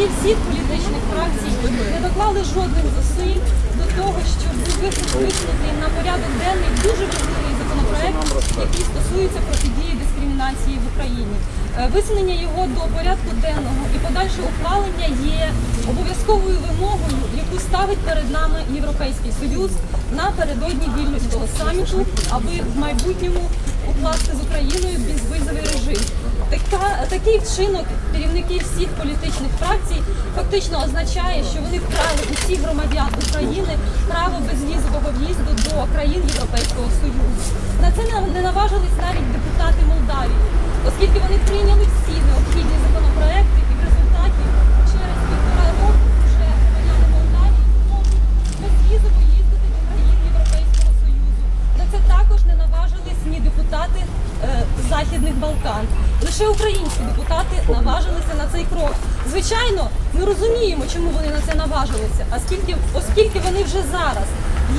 Керівники всіх політичних фракцій не доклали жодних зусиль до того, щоб висунути на порядок денний дуже важливий законопроект, який стосується протидії дискримінації в Україні. Е, Висунення його до порядку денного і подальше ухвалення є обов'язковою вимогою, яку ставить перед нами Європейський Союз напередодні вільнюського саміту, аби в майбутньому укласти з Україною такий вчинок керівників всіх політичних фракцій фактично означає, що вони вкрали усіх громадян України право безвізового в'їзду до країн Європейського Союзу. На це не- наважились навіть депутати Молдавії, оскільки вони прийняли всі необхідні законопроекти Західних Балкан. Лише українські депутати наважилися на цей крок. Звичайно, ми розуміємо, чому вони на це наважилися, оскільки, оскільки вони вже зараз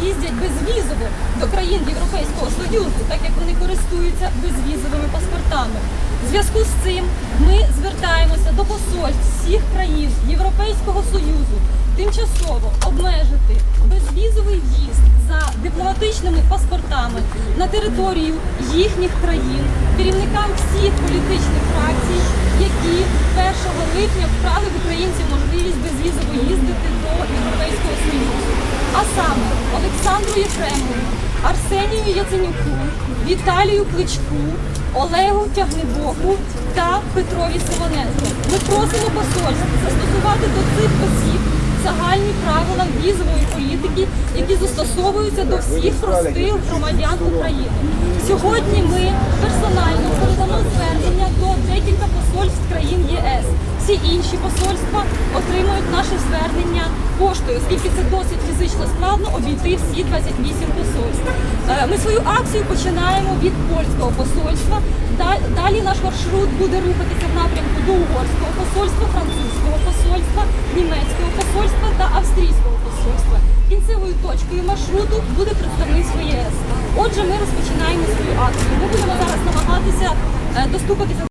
їздять безвізово до країн Європейського Союзу, так як вони користуються безвізовими паспортами. В зв'язку з цим ми звертаємося до посольств всіх країн Європейського Союзу тимчасово обмежити безвізовий в'їзд за дипломатичними паспортами на територію їхніх країн керівникам всіх політичних фракцій, які 1 липня вкрали в українців можливість безвізово їздити до Європейського Союзу. А саме Олександру Єфремову, Арсенію Яценюку, Віталію Кличку, Олегу Тягнебоку та Петрові Симоненко. Ми просимо посольство застосувати до цих осіб загальні правила візової політики, які застосовуються до всіх простих громадян України. Сьогодні ми персонально передамо звернення до декілька посольств країн ЄС. Всі інші посольства отримують наше звернення поштою, оскільки це досить фізично складно обійти всі 28 посольств. Е, Ми свою акцію починаємо від польського посольства. Далі наш маршрут буде рухатися в напрямку до угорського посольства, посольства, німецького посольства та австрійського посольства. Кінцевою точкою маршруту буде представництво ЄС. Отже, ми розпочинаємо свою акцію. Ми будемо зараз намагатися е, достукатися